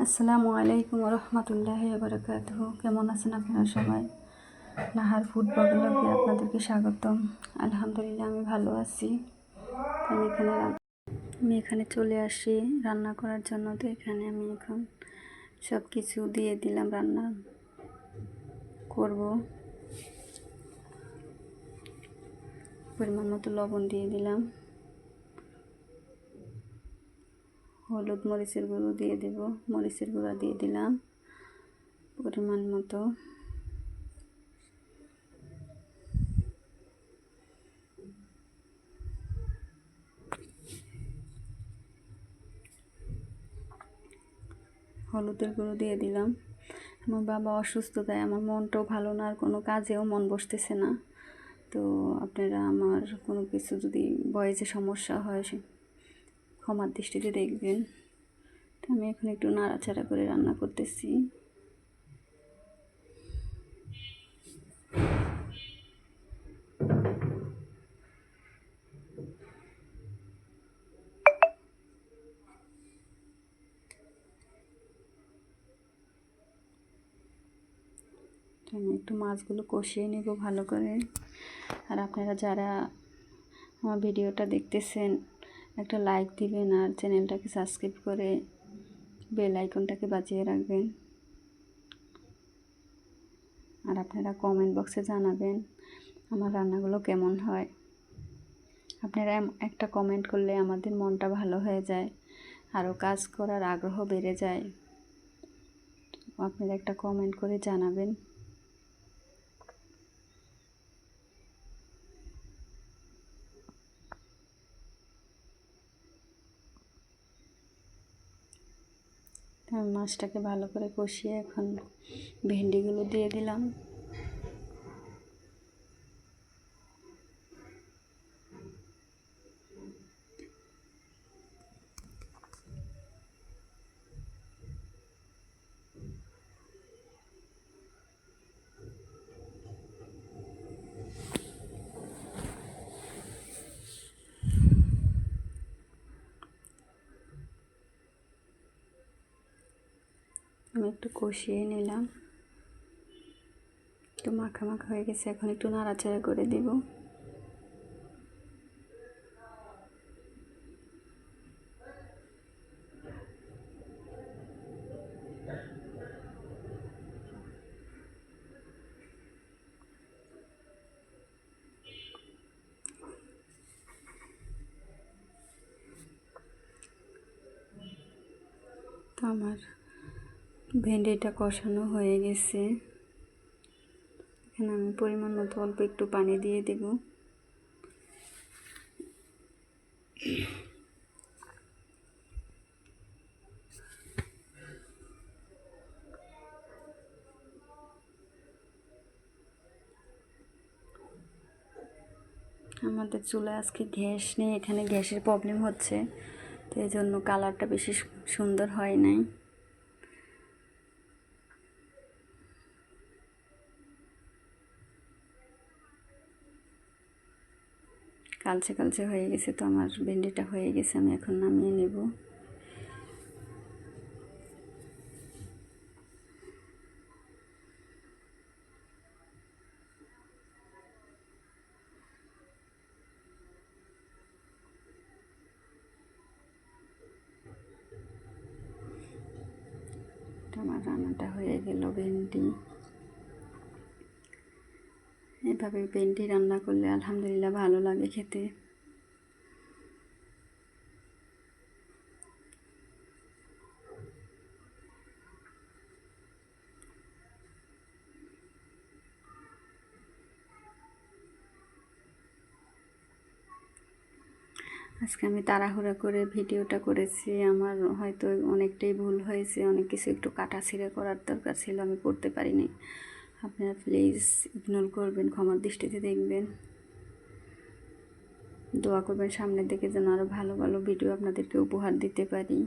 আসসালামু আলাইকুম রহমতুল্লাহ বারকাত কেমন আছেন আপনারা সবাই? নাহার ফুড ব্লগে আপনাদেরকে স্বাগতম। আলহামদুলিল্লাহ, আমি ভালো আছি। আমি এখানে আমি এখানে চলে আসি রান্না করার জন্য। তো এখানে আমি এখন সব কিছু দিয়ে দিলাম, রান্না করব। পরিমাণ মতো লবণ দিয়ে দিলাম। হলুদ মরিচের গুঁড়ো দিয়ে দেব। মরিচের গুঁড়া দিয়ে দিলাম পরিমাণ মতো। হলুদের গুঁড়ো দিয়ে দিলাম। আমার বাবা অসুস্থ, তাই আমার মনটাও ভালো না, আর কোনো কাজেও মন বসতেছে না। তো আপনারা আমার কোনো কিছু যদি বয়সে সমস্যা হয় ক্ষমার দৃষ্টিতে দেখবেন। তো আমি এখন একটু নাড়াচাড়া করে রান্না করতেছি। আমি একটু মাছগুলো কষিয়ে নেব ভালো করে। আর আপনারা যারা আমার ভিডিওটা দেখতেছেন একটা লাইক দিবেন আর চ্যানেলটাকে সাবস্ক্রাইব করে বেল আইকনটাকে বাজিয়ে রাখবেন। আর আপনারা কমেন্ট বক্সে জানাবেন আমার রান্নাগুলো কেমন হয়। আপনারা একটা কমেন্ট করলে আমাদের মনটা ভালো হয়ে যায় আরও কাজ করার আগ্রহ বেড়ে যায়। আপনারা একটা কমেন্ট করে জানাবেন। মাছটাকে ভালো করে কষিয়ে এখন ভেন্ডিগুলো দিয়ে দিলাম। একটু কষিয়ে নিলাম। একটু মাখা মাখা হয়ে গেছে এখন একটু নাড়াচাড়া করে দেব। আমার ভেন্ডিটা কষানো হয়ে গেছে। এখানে আমি পরিমাণ মতো অল্প একটু পানি দিয়ে দেব। আমাদের চুলায় আজকে গ্যাস নেই, এখানে গ্যাসের প্রবলেম হচ্ছে, তো এই জন্য কালারটা বেশি সুন্দর হয় নাই। কালচে কালচে হয়ে গেছে তো আমার ভেন্ডিটা হয়ে গেছে, আমি এখন নামিয়ে নেব। আমার রান্নাটা হয়ে গেল ভেন্ডি। এভাবে ভেন্ডি রান্না করলে আলহামদুলিল্লাহ ভালো লাগে খেতে। আজকে আমি তাড়াহুড়া করে ভিডিওটা করেছি। আমার হয়তো অনেকটাই ভুল হয়েছে, অনেক কিছু একটু কাটা ছিঁড়ে করার দরকার ছিল, আমি করতে পারিনি। আপনারা প্লিজ ইগনোর করবেন, ক্ষমার দৃষ্টিতে দেখবেন। দোয়া করবেন সামনের দিকে যেন আরও ভালো ভালো ভিডিও আপনাদেরকে উপহার দিতে পারি।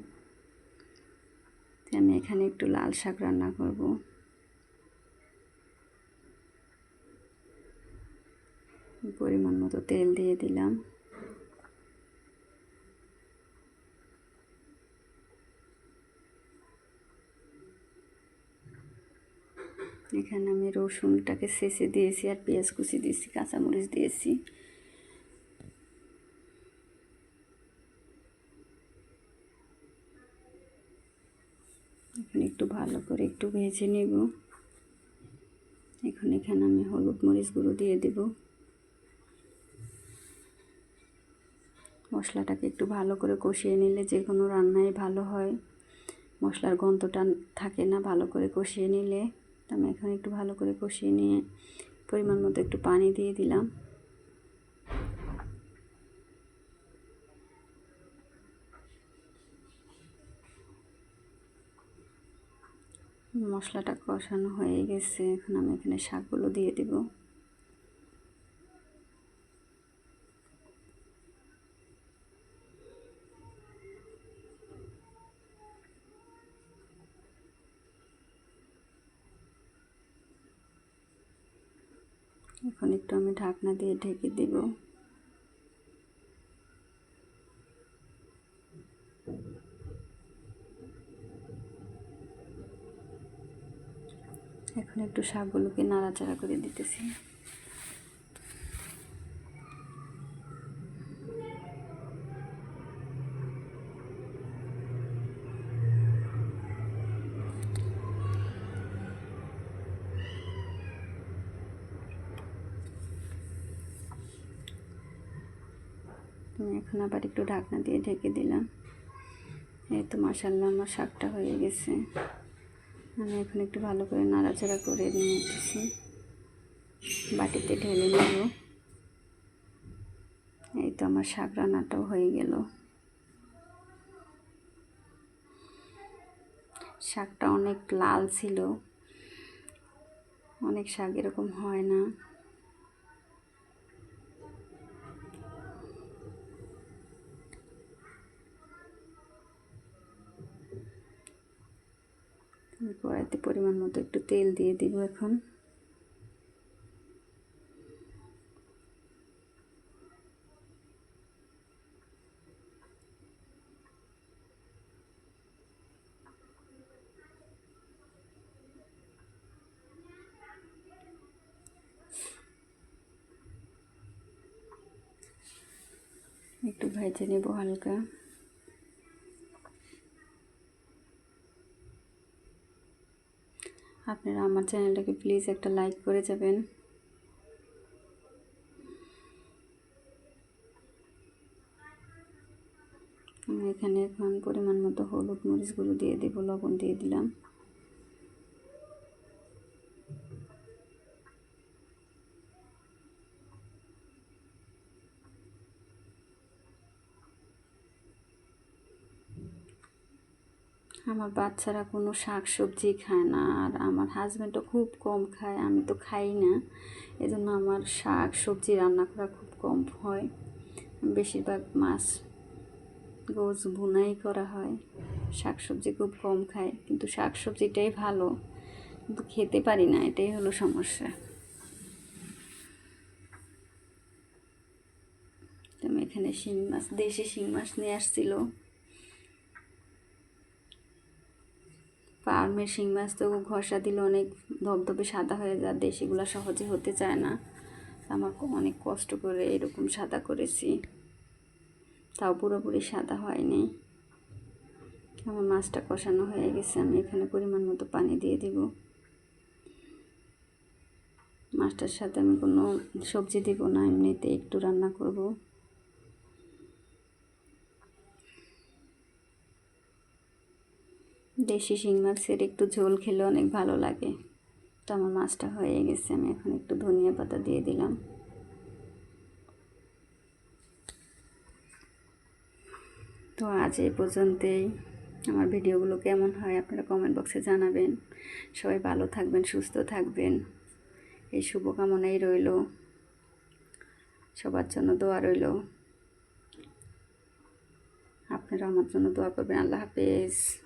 আমি এখানে একটু লাল শাক রান্না করব। পরিমাণ মতো তেল দিয়ে দিলাম এখানে আমি রসুনটাকে শেষে দিয়েছি আর পেঁয়াজ কুচি দিয়েছি, কাঁচামরিচ দিয়েছি। এখন একটু ভালো করে একটু ভেজে নেব। এখন এখানে আমি হলুদ মরিচ গুঁড়ো দিয়ে দেব। মশলাটাকে একটু ভালো করে কষিয়ে নিলে যে কোনো রান্নাই ভালো হয়। মশলার গন্ধটা থাকে না, ভালো করে কষিয়ে নিলে। আমি এখন একটু ভালো করে কষিয়ে নিয়ে পরিমাণ মতো একটু পানি দিয়ে দিলাম। মশলাটা কষানো হয়ে গেছে, এখন আমি এখানে শাকগুলো দিয়ে দিব। এখন একটু আমি ঢাকনা দিয়ে ঢেকে দেব। এখন একটু শাকগুলোকে নাড়াচাড়া করে দিতেছি। এখন আবার একটু ঢাকনা দিয়ে ঢেকে দিলাম। এই তো মাসাল্লাহ আমার শাকটা হয়ে গেছে। আমি এখন একটু ভালো করে নাড়াচাড়া করে নিয়েছি বাটিতে ঢেলে নেব। এই তো আমার শাক রান্নাটাও হয়ে গেল। শাকটা অনেক লাল ছিল। অনেক শাক এরকম হয় না। পরিমাণ মতো একটু তেল দিয়ে দিব এখন। একটু ভেজে নেব হালকা। আপনারা আমার চ্যানেলটাকে প্লিজ একটা লাইক করে যাবেন। আমি এখানে এখন পরিমাণ মতো হলুদ মরিচগুলো দিয়ে দেবো, লবণ দিয়ে দিলাম। আমার বাচ্চারা কোনো শাক সবজি খায় না, আর আমার হাজব্যান্ডও খুব কম খায়, আমি তো খাই না। এজন্য আমার শাক সবজি রান্না করা খুব কম হয়। বেশিরভাগ মাছ গোছ ভুনাই করা হয় শাক সবজি খুব কম খায়, কিন্তু শাক সবজিটাই ভালো। কিন্তু খেতে পারি না, এটাই হলো সমস্যা। আমি এখানে শিং মাছ, দেশি শিং মাছ নিয়ে আসছিল। ফার্মের শিং মাছ তো ঘষা দিলে অনেক ধবধবে সাদা হয়ে যায় দেশিগুলো সহজে হতে চায় না। আমার অনেক কষ্ট করে এরকম সাদা করেছি। তাও পুরোপুরি সাদা হয়নি। আমার মাছটা কষানো হয়ে গেছে, আমি এখানে পরিমাণ মতো পানি দিয়ে দিব। মাছটার সাথে আমি কোনো সবজি দিব না এমনিতে একটু রান্না করব। দেশি শিং মাছের একটু ঝোল খেলে অনেক ভালো লাগে। তো আমার মাছটা হয়ে গেছে, আমি এখন একটু ধনিয়া পাতা দিয়ে দিলাম। তো আজ এই পর্যন্তই। আমার ভিডিওগুলো কেমন হয় আপনারা কমেন্ট বক্সে জানাবেন। সবাই ভালো থাকবেন, সুস্থ থাকবেন। এই শুভকামনাই রইল। সবার জন্য দোয়া রইল। আপনারা আমার জন্য দোয়া করবেন। আল্লাহ হাফেজ।